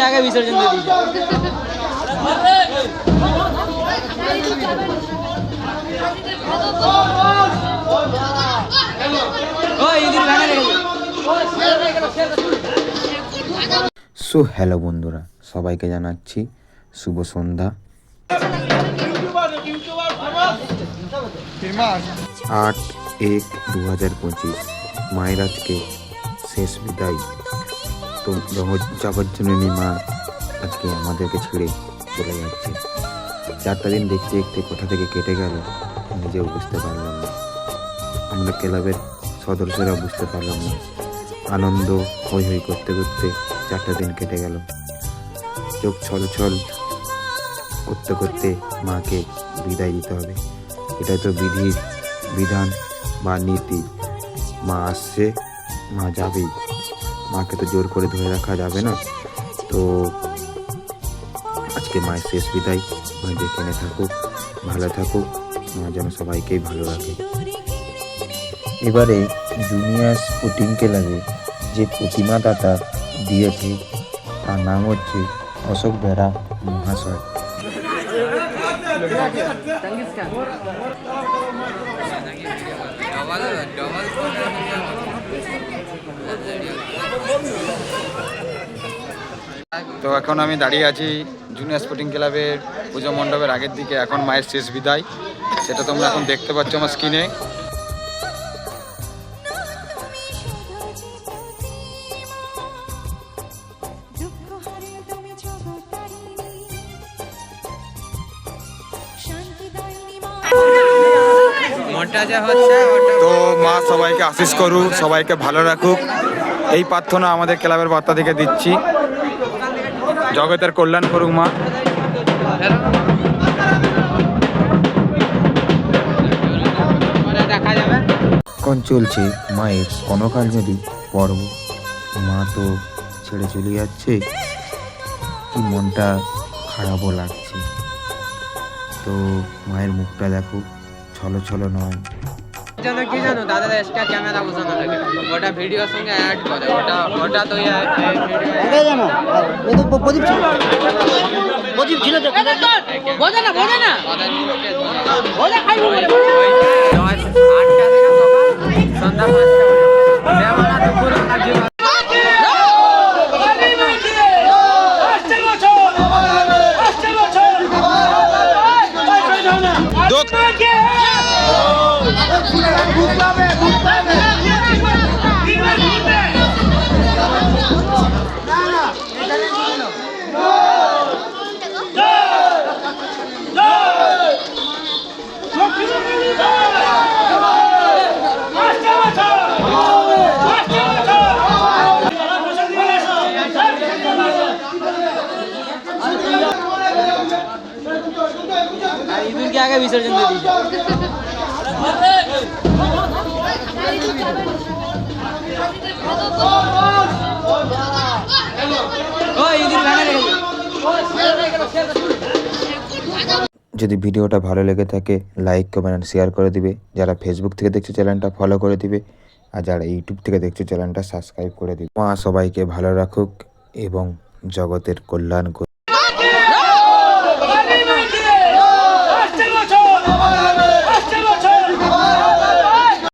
ইঁদুরকে আগে বিসর্জন দিয়ে দিয়েছে। সো হ্যালো বন্ধুরা, সবাইকে জানাচ্ছি শুভ সন্ধ্যা। আট এক দু হাজার পঁচিশ, মায়ের আজকে শেষ বিদায়। তো জগজ্জননী মা আজকে আমাদেরকে ছেড়ে চলে যাচ্ছে। চারটা দিন দেখতে দেখতে কোথা থেকে কেটে গেল, নিজেও বুঝতে পারলাম না। আমরা ক্লাবের সদস্যরা বুঝতে পারলাম না। আনন্দ হই হই করতে করতে চারটা দিন কেটে গেল। চোখ ছল ছল করতে করতে মাকে বিদায় দিতে হবে। এটাই তো বিধির বিধান বা নীতি। মা আসছে, মা যাবেই। মাকে তো জোর করে ধরে রাখা যাবে না। তো আজকে মায়ের শেষ বিদায়। মা যেখানে থাকুক, ভালো থাকুক। মা যেন সবাইকেই ভালো রাখে। এবারে জুনিয়র স্পোর্টিং লাগে যে প্রতিমা দাতা দিয়েছে, তার নাম হচ্ছে অশোক বেরা মহাশয়। তো এখন আমি দাঁড়িয়ে আছি জুনিয়র স্পোর্টিং ক্লাবের পুজো মণ্ডপের আগের দিকে। এখন মায়ের শেষ বিদায়। সেটা তোমরা এখন দেখতে পাচ্ছ আমার স্ক্রিনে তো মা সবাইকে আশিস করুক সবাইকে ভালো রাখুক। এই প্রার্থনা আমাদের ক্লাবের বার্তা থেকে দিচ্ছি। জগতের কল্যাণ করুক মা। এখন চলছে মায়ের কনকাল যদি পর্ব, মা তো ছেড়ে চলে যাচ্ছে, কি মনটা খারাপও লাগছে। তো মায়ের মুখটা দেখো ছলো ছলো নয়। জানো কি জানো? দাদা এক্সট্রা ক্যামেরা বসানো লাগে। ওটা ভিডিওর সঙ্গে অ্যাড করে। ওটা ওটা তো প্রদীপ ছিল। প্রদীপ ছিল তো। বোঝে না বোঝে না। বোঝে খাইবো আগে বিসর্জন দিয়ে দিয়েছে। যদি ভিডিওটা ভালো লেগে থাকে লাইক কমেন্ট অ্যান্ড শেয়ার করে দিবে। যারা ফেসবুক থেকে দেখছে চ্যানেলটা ফলো করে দিবে। আর যারা ইউটিউব থেকে দেখছে চ্যানেলটা সাবস্ক্রাইব করে দিবে। মা সবাইকে ভালো রাখুক এবং জগতের কল্যাণ